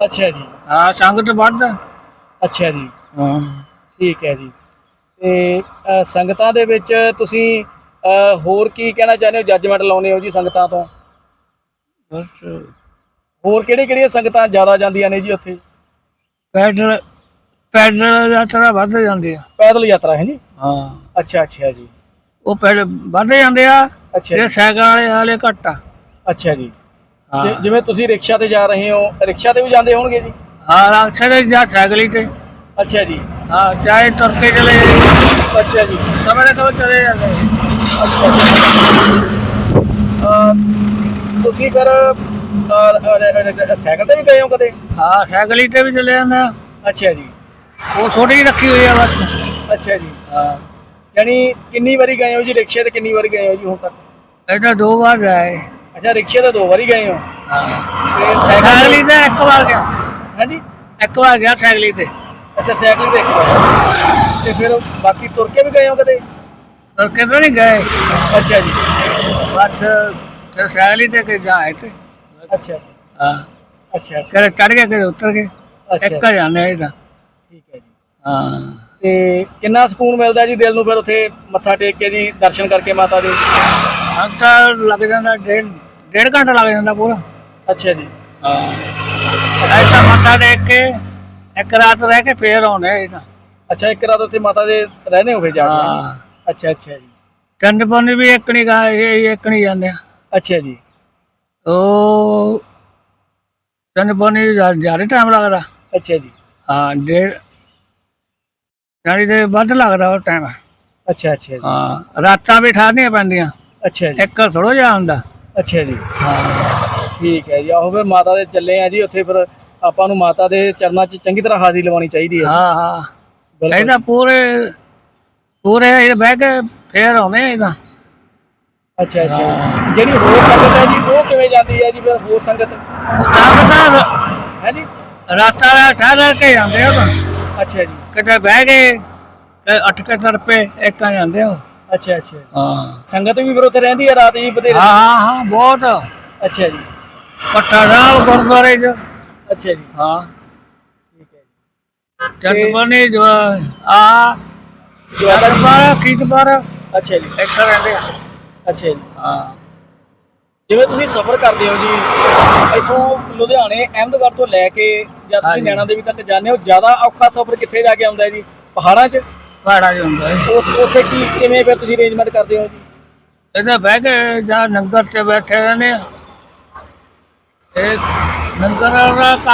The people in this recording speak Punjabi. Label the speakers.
Speaker 1: ਅੱਛਾ ਜੀ।
Speaker 2: ਹਾਂ ਸੰਗਤ ਵੱਧ।
Speaker 1: ਅੱਛਾ ਜੀ।
Speaker 2: ਹਾਂ।
Speaker 1: ਠੀਕ ਹੈ ਜੀ। ਤੇ ਅ, ਸੰਗਤਾਂ ਦੇ ਵਿੱਚ ਤੁਸੀਂ ਅ, ਹੋਰ ਕੀ ਕਹਿਣਾ ਚਾਹੁੰਦੇ ਹੋ? ਜੱਜਮੈਂਟ ਲਾਉਨੇ ਹੋ ਜੀ ਸੰਗਤਾਂ ਤੋਂ?
Speaker 2: ਬਸ।
Speaker 1: ਹੋਰ ਕਿਹੜੇ ਕਿਹੜੀਆਂ ਸੰਗਤਾਂ ਜ਼ਿਆਦਾ ਜਾਂਦੀਆਂ ਨੇ ਜੀ ਉੱਥੇ?
Speaker 2: ਪੈਦਲ ਪੈਦਲ ਯਾਤਰਾ ਵੱਧ ਜਾਂਦੀ ਆ।
Speaker 1: ਪੈਦਲ ਯਾਤਰਾ ਹੈ ਜੀ?
Speaker 2: ਹਾਂ।
Speaker 1: ਅੱਛਾ ਅੱਛਾ ਜੀ।
Speaker 2: ਉਹ ਪੈਦਲ ਵੱਧ ਜਾਂਦੇ ਆ
Speaker 1: ਅੱਛਾ ਜੀ।
Speaker 2: ਸਾਈਕਲ ਵਾਲੇ ਵਾਲੇ ਘੱਟ ਆ।
Speaker 1: ਅੱਛਾ ਜੀ।
Speaker 2: ਹਾਂ।
Speaker 1: ਜਿਵੇਂ ਤੁਸੀਂ ਰਿਕਸ਼ਾ ਤੇ ਜਾ ਰਹੇ ਹੋ ਰਿਕਸ਼ਾ ਤੇ ਵੀ ਜਾਂਦੇ ਹੋਣਗੇ ਜੀ?
Speaker 2: ਹਾਂ ਰਾਖੇ ਜਾਂ ਸਾਈਕਲ ਤੇ।
Speaker 1: ਅੱਛਾ ਜੀ।
Speaker 2: ਹਾਂ ਚਾਹੇ ਤੁਰ ਕੇ ਚਲੇ
Speaker 1: ਅੱਛਾ ਜੀ।
Speaker 2: ਸਮੇਂ ਦੇ ਕੋਲ ਚਲੇ ਜਾਂਦੇ
Speaker 1: ਅੱਛਾ ਅ, ਤੁਸੀਂ ਫਿਰ ਸਾਈਕਲ ਤੇ ਵੀ ਗਏ ਹੋ ਕਦੇ?
Speaker 2: ਹਾਂ ਸਾਈਕਲ ਤੇ ਵੀ ਚਲੇ ਜਾਂਦੇ ਆ।
Speaker 1: ਅੱਛਾ ਜੀ।
Speaker 2: ਉਹ ਛੋਟੀ ਜਿਹੀ ਰੱਖੀ ਹੋਈ ਆ ਬਸ।
Speaker 1: ਅੱਛਾ ਜੀ।
Speaker 2: ਹਾਂ।
Speaker 1: ਯਾਨੀ ਕਿੰਨੀ ਵਾਰੀ ਗਏ ਹੋ ਜੀ ਰਿਕਸ਼ੇ ਤੇ ਕਿੰਨੀ ਵਾਰੀ ਗਏ ਹੋ ਜੀ ਹੁਣ ਤੱਕ?
Speaker 2: ਇਹ ਤਾਂ ਦੋ ਵਾਰ ਜਾਏ
Speaker 1: ਅੱਛਾ ਰਿਕਸ਼ੇ ਤੇ ਦੋ ਵਾਰੀ ਗਏ ਹੋ?
Speaker 2: ਹਾਂ
Speaker 1: ਤੇ
Speaker 2: ਸਾਈਕਲ
Speaker 1: ਸਾਈਕਲ
Speaker 2: ਹੀ ਤੇ ਇੱਕ ਵਾਰ ਗਿਆ।
Speaker 1: ਹਾਂਜੀ?
Speaker 2: ਇੱਕ ਵਾਰ ਗਿਆ ਸਾਈਕਲ ਤੇ।
Speaker 1: ਅੱਛਾ ਸਾਈਕਲ ਤੇ ਇੱਕ ਵਾਰ। ਤੇ ਫਿਰ ਬਾਕੀ ਤੁਰ ਕੇ ਵੀ ਗਏ ਹੋ ਕਦੇ?
Speaker 2: ਤੁਰ ਕੇ ਤਾਂ ਨਹੀਂ ਗਏ।
Speaker 1: ਅੱਛਾ ਜੀ।
Speaker 2: ਬਸ ਫਿਰ ਸਾਈਕਲ ਤੇ ਕਿ ਜਾਏ ਤੇ।
Speaker 1: ਅੱਛਾ ਅੱਛਾ
Speaker 2: ਹਾਂ।
Speaker 1: ਅੱਛਾ ਅੱਛਾ।
Speaker 2: ਕਦੇ ਚੜ ਗਏ ਕਦੇ ਉਤਰ ਗਏ।
Speaker 1: ਅੱਛਾ
Speaker 2: ਇੱਕ ਆ ਜਾਂਦੇ ਆ ਇਹਦਾ।
Speaker 1: ਠੀਕ ਹੈ ਜੀ।
Speaker 2: ਹਾਂ।
Speaker 1: ਤੇ ਕਿੰਨਾ ਸਕੂਨ ਮਿਲਦਾ ਜੀ ਦਿਲ ਨੂੰ ਫਿਰ ਉੱਥੇ ਮੱਥਾ ਟੇਕ ਕੇ ਜੀ ਦਰਸ਼ਨ ਕਰਕੇ ਮਾਤਾ ਦੇ?
Speaker 2: ਤਾਂ ਲੱਗ ਜਾਂਦਾ ਡੇਢ ਡੇਢ ਘੰਟਾ ਲੱਗ ਜਾਂਦਾ ਪੂਰਾ।
Speaker 1: ਅੱਛਾ ਜੀ।
Speaker 2: ਹਾਂ। ਐਸਾ ਮੱਥਾ ਟੇਕ ਕੇ ਇੱਕ ਰਾਤ ਰਹਿ ਕੇ ਫੇਰ ਆਉਣੇ ਇਹ ਤਾਂ।
Speaker 1: ਅੱਛਾ ਇੱਕ ਰਾਤ ਉੱਥੇ ਮਾਤਾ ਦੇ ਰਹਿੰਦੇ ਹੋ ਫਿਰ ਜਾ ਕੇ?
Speaker 2: ਹਾਂ।
Speaker 1: ਅੱਛਾ ਅੱਛਾ ਜੀ।
Speaker 2: ਚੰਦਪੁਰਨੀ ਵੀ ਇੱਕ ਨਹੀਂ ਗਾ ਇਹ ਇੱਕ ਨਹੀਂ ਜਾਂਦੇ
Speaker 1: ਅੱਛਾ ਜੀ।
Speaker 2: ਉਹ ਚੰਦਪੁਰਨੀ ਜ਼ਿਆਦਾ ਟਾਈਮ ਲੱਗਦਾ।
Speaker 1: ਅੱਛਾ ਜੀ।
Speaker 2: ਹਾਂ ਡੇਢ ਜਾਨੀ ਦੇ ਵੱਧ ਲੱਗਦਾ ਉਹ ਟਾਈਮ
Speaker 1: ਅੱਛਾ ਅੱਛਾ ਜੀ।
Speaker 2: ਹਾਂ ਰਾਤਾਂ ਵੀ ਠਾਰਨੀਆਂ ਪੈਂਦੀਆਂ।
Speaker 1: ਅੱਛਾ ਜੀ।
Speaker 2: ਇੱਕ ਥੋੜੋ ਜਿਹਾ ਹੁੰਦਾ।
Speaker 1: ਅੱਛਾ ਜੀ।
Speaker 2: ਹਾਂ।
Speaker 1: ਠੀਕ ਹੈ ਜੀ। ਆਹੋ ਫਿਰ ਮਾਤਾ ਦੇ ਚੱਲੇ ਆ ਜੀ ਉੱਥੇ ਫਿਰ ਆਪਾਂ ਨੂੰ ਮਾਤਾ ਦੇ ਚਰਨਾਂ 'ਚ ਚੰਗੀ ਤਰ੍ਹਾਂ ਹਾਜ਼ਰੀ ਲਵਾਉਣੀ ਚਾਹੀਦੀ ਹੈ।
Speaker 2: ਹਾਂ ਹਾਂ।
Speaker 1: ਬਿਲਕੁਲ।
Speaker 2: ਇਹਦਾ ਪੂਰੇ ਪੂਰੇ ਇਹ ਬਹਿ ਕੇ ਫੇਰ ਆਉਣੇ ਇਹਦਾ।
Speaker 1: ਅੱਛਾ ਅੱਛਾ। ਜਿਹੜੀ ਹੋਰ ਸੰਗਤ ਹੈ ਜੀ ਉਹ ਕਿਵੇਂ ਜਾਂਦੀ ਹੈ ਜੀ ਫਿਰ ਹੋਰ ਸੰਗਤ? ਹੈ ਜੀ?
Speaker 2: ਰਾਤਾਂ ਦਾ ਠਹਿਰ ਕੇ ਜਾਂਦੇ ਆ ਤਾਂ।
Speaker 1: ਅੱਛਾ ਜੀ।
Speaker 2: ਕਿਤੇ ਬਹਿ ਗਏ ਤੇ ਅੱਠ ਕੇ ਤਰਪੇ ਇੱਕ ਜਾਂਦੇ ਆ
Speaker 1: ਅੱਛਾ ਅੱਛਾ।
Speaker 2: ਹਾਂ।
Speaker 1: ਸੰਗਤ ਵੀ ਫਿਰ ਉੱਥੇ ਰਹਿੰਦੀ ਹੈ ਰਾਤ ਜੀ ਬਥੇਰੇ
Speaker 2: ਹਾਂ ਹਾਂ ਹਾਂ ਬਹੁਤ।
Speaker 1: ਅੱਛਾ ਜੀ।
Speaker 2: ਪੱਟਾ ਸਾਹਿਬ ਗੁਰਦੁਆਰੇ ਚ।
Speaker 1: ਅੱਛਾ ਜੀ।
Speaker 2: ਹਾਂ।
Speaker 1: ਠੀਕ ਹੈ ਜੀ।
Speaker 2: ਚੰਦਪੁਰਨੀ ਜੋ ਆ।
Speaker 1: ਜਵਾਲਾ ਜੀ
Speaker 2: ਜਵਾਦਰ ਕੀਤਪੁਰ
Speaker 1: ਅੱਛਾ ਜੀ।
Speaker 2: ਇੱਥੇ ਰਹਿੰਦੇ ਆ।
Speaker 1: ਅੱਛਾ ਜੀ।
Speaker 2: ਹਾਂ।
Speaker 1: ਜਿਵੇਂ ਤੁਸੀਂ ਸਫ਼ਰ ਕਰਦੇ ਹੋ ਜੀ ਇੱਥੋਂ ਲੁਧਿਆਣੇ ਅਹਿਮਦਗੜ੍ਹ ਤੋਂ ਲੈ ਕੇ ਜਦ ਤੁਸੀਂ। ਨੈਣਾ ਦੇਵੀ ਤੱਕ ਜਾਂਦੇ ਹੋ ਜ਼ਿਆਦਾ ਔਖਾ ਸਫ਼ਰ ਕਿੱਥੇ ਜਾ ਕੇ ਆਉਂਦਾ ਹੈ ਜੀ? ਪਹਾੜਾਂ 'ਚ?
Speaker 2: ਪਹਾੜਾ ਜਿਹਾ ਹੁੰਦਾ ਹੈ
Speaker 1: ਉ- ਉੱਥੇ ਕੀ ਕਿਵੇਂ ਫਿਰ ਤੁਸੀਂ ਅਰੇਂਜਮੈਂਟ ਕਰਦੇ ਹੋ ਜੀ?
Speaker 2: ਇਹਦੇ ਬਹਿ ਕੇ ਜਾਂ ਨੰਗਰ ਤੇ ਬੈਠੇ ਰਹਿੰਦੇ ਆ। ਇਹ ਨੰਗਰ ਦਾ ਕਾਫੀ